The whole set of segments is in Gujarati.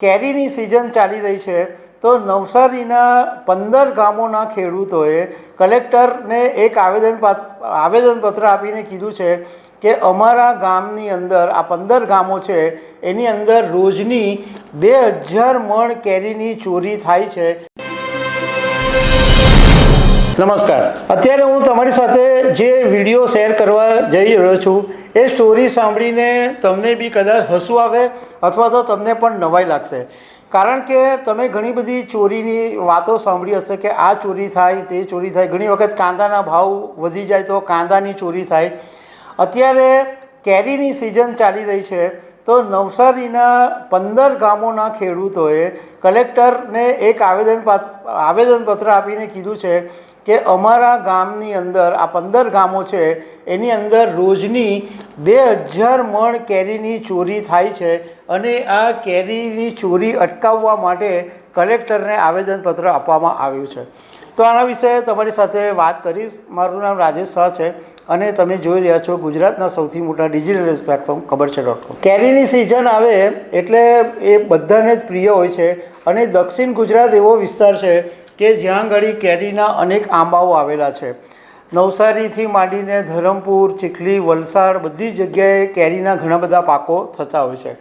કેરીની સિઝન ચાલી રહી છે, તો નવસારીના પંદર ગામોના ખેડૂતોએ કલેક્ટરને એક આવેદન આવેદનપત્ર આપીને કીધું છે કે અમારા ગામની અંદર, આ પંદર ગામો છે, એની અંદર રોજની બે હજાર મણ કેરીની ચોરી થાય છે. નમસ્કાર. અત્યારે હું તમારી સાથે જે વીડિયો શેર કરવા જઈ રહ્યો છું, એ સ્ટોરી સાંભળીને તમને બી કદાચ હસવું આવે અથવા તો તમને પણ નવાઈ લાગશે. કારણ કે તમે ઘણી બધી ચોરીની વાતો સાંભળી હશે કે આ ચોરી થાય, તે ચોરી થાય. ઘણી વખત કાંદાના ભાવ વધી જાય તો કાંદાની ચોરી થાય. અત્યારે કેરીની સિઝન ચાલી રહી છે, તો નવસારીના પંદર ગામોના ખેડૂતોએ કલેક્ટરને એક આવેદન આવેદનપત્ર આપીને કીધું છે કે અમારા ગામની અંદર, આ પંદર ગામો છે, એની અંદર રોજની બે હજાર મણ કેરીની ચોરી થાય છે અને આ કેરીની ચોરી અટકાવવા માટે કલેક્ટરને આવેદનપત્ર આપવામાં આવ્યું છે. તો આના વિશે તમારી સાથે વાત કરીશ. મારું નામ રાજેશ શાહ છે અને તમે જોઈ રહ્યા છો ગુજરાતના સૌથી મોટા ડિજિટલ પ્લેટફોર્મ ખબર છે ડોટ કોમ. કેરીની સિઝન આવે એટલે એ બધાને જ પ્રિય હોય છે અને દક્ષિણ ગુજરાત એવો વિસ્તાર છે કે જ્યાં ઘડી કેરીના અનેક આંબાઓ આવેલા છે. નવસારીથી માંડીને ધરમપુર, ચીખલી, વલસાડ બધી જગ્યાએ કેરીના ઘણા બધા પાકો થતા હોય છે.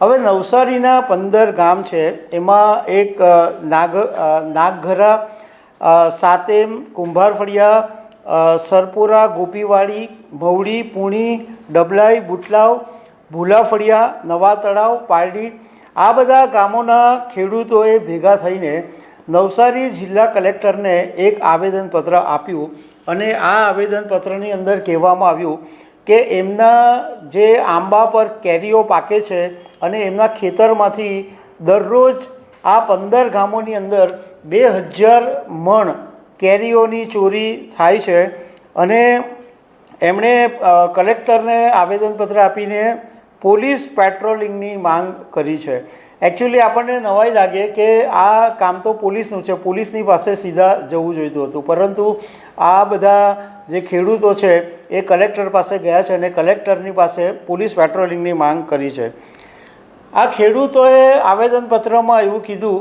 હવે નવસારીના પંદર ગામ છે, એમાં એક નાગ નાગઘરા સાતેમ, કુંભારફળિયા સરપુરા, ગોપીવાડી મવડી પૂણી, ડબલાઈ, બુટલાવ, ભૂલાફળિયા, નવા તળાવ, પારડી આ બધા ગામોના ખેડૂતોએ ભેગા થઈને નવસારી જિલ્લા કલેક્ટરને એક આવેદનપત્ર આપ્યું અને આ આવેદનપત્રની અંદર કહેવામાં આવ્યું કે એમના જે આંબા પર કેરીઓ પાકે છે અને એમના ખેતરમાંથી દરરોજ આ પંદર ગામોની અંદર બે હજાર મણ કેરીઓની ચોરી થાય છે અને એમણે કલેક્ટરને આવેદનપત્ર આપીને પોલીસ પેટ્રોલિંગની માંગ કરી છે. એકચ્યુઅલી આપણને નવાઈ લાગે કે આ કામ તો પોલીસનું છે. પોલીસની પાસે સીધા જવું જોઈતું હતું. પરંતુ આ બધા જે ખેડૂતો છે, એ કલેક્ટર પાસે ગયા છે અને કલેક્ટરની પાસે પોલીસ પેટ્રોલિંગની માંગ કરી છે. આ ખેડૂતોએ આવેદનપત્રમાં એવું કીધું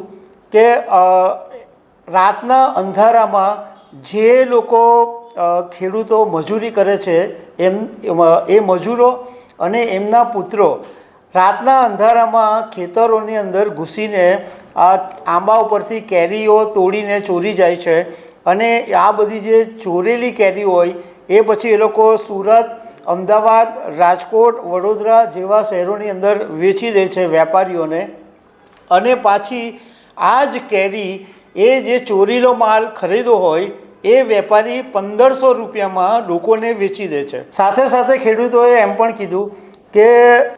કે રાતના અંધારામાં જે લોકો ખેડૂતો મજૂરી કરે છે, એમ, એ મજૂરો અને એમના પુત્રો રાતના અંધારામાં ખેતરોની અંદર ઘૂસીને આ આંબા ઉપરથી કેરીઓ તોડીને ચોરી જાય છે અને આ બધી જે ચોરેલી કેરી હોય, એ પછી એ લોકો સુરત, અમદાવાદ, રાજકોટ, વડોદરા જેવા શહેરોની અંદર વેચી દે છે વેપારીઓને. અને પાછી આ જ કેરી, એ જે ચોરીલો માલ ખરીદો હોય, એ વેપારી પંદરસો રૂપિયામાં લોકોને વેચી દે છે. સાથે સાથે ખેડૂતોએ એમ પણ કીધું કે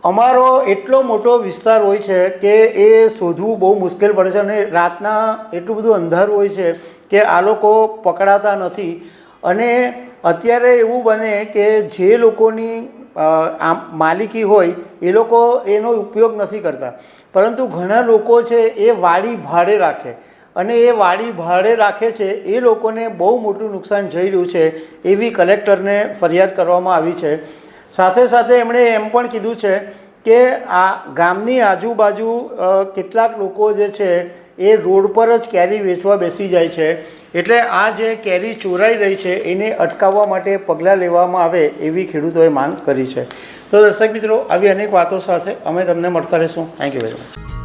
અમારો એટલો મોટો વિસ્તાર હોય છે કે એ શોધવું બહુ મુશ્કેલ પડે છે અને રાતના એટલું બધું અંધારું હોય છે કે આ લોકો પકડાતા નથી. અને અત્યારે એવું બને કે જે લોકોની આમ માલિકી હોય, એ લોકો એનો ઉપયોગ નથી કરતા. પરંતુ ઘણા લોકો છે એ વાડી ભાડે રાખે. અને એ વાડી ભાડે રાખે છે, એ લોકોને બહુ મોટું નુકસાન જઈ રહ્યું છે એવી કલેક્ટરને ફરિયાદ કરવામાં આવી છે. સાથે સાથે એમણે એમ પણ કીધું છે કે આ ગામની આજુબાજુ કેટલાક લોકો જે છે એ રોડ પર જ કેરી વેચવા બેસી જાય છે. એટલે આ જે કેરી ચોરાઈ રહી છે, એને અટકાવવા માટે પગલાં લેવામાં આવે એવી ખેડૂતોએ માંગ કરી છે. તો દર્શક મિત્રો, આવી અનેક વાતો સાથે અમે તમને મળતા રહીશું. Thank you very much